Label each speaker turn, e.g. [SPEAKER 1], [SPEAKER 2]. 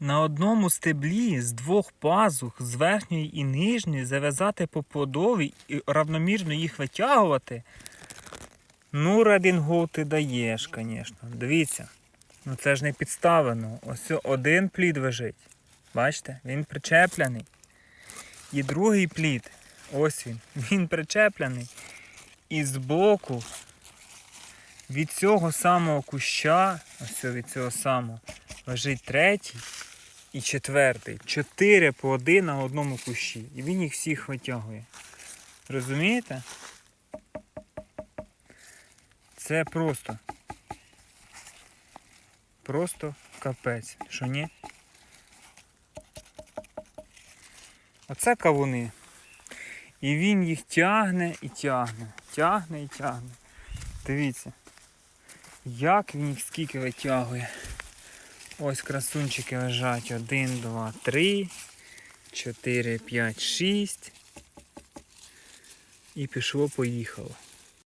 [SPEAKER 1] на одному стеблі з двох пазух, з верхньої і нижньої, зав'язати по плодові і равномірно їх витягувати. Ну, Редінгоу ти даєш, звісно. Дивіться. Ну це ж не підставлено. Ось один плід лежить. Бачите, він причеплений. І другий плід, ось він, він причеплений. І збоку від цього самого куща, ось від цього самого, лежить третій і четвертий. Чотири плоди на одному кущі. І він їх всіх витягує. Розумієте? Це просто. Просто капець. Що ні? Оце кавуни. І він їх тягне і тягне. Тягне і тягне. Дивіться. Як він їх скільки витягує. Ось красунчики лежать. Один, два, три, чотири, п'ять, шість. І пішло, поїхало.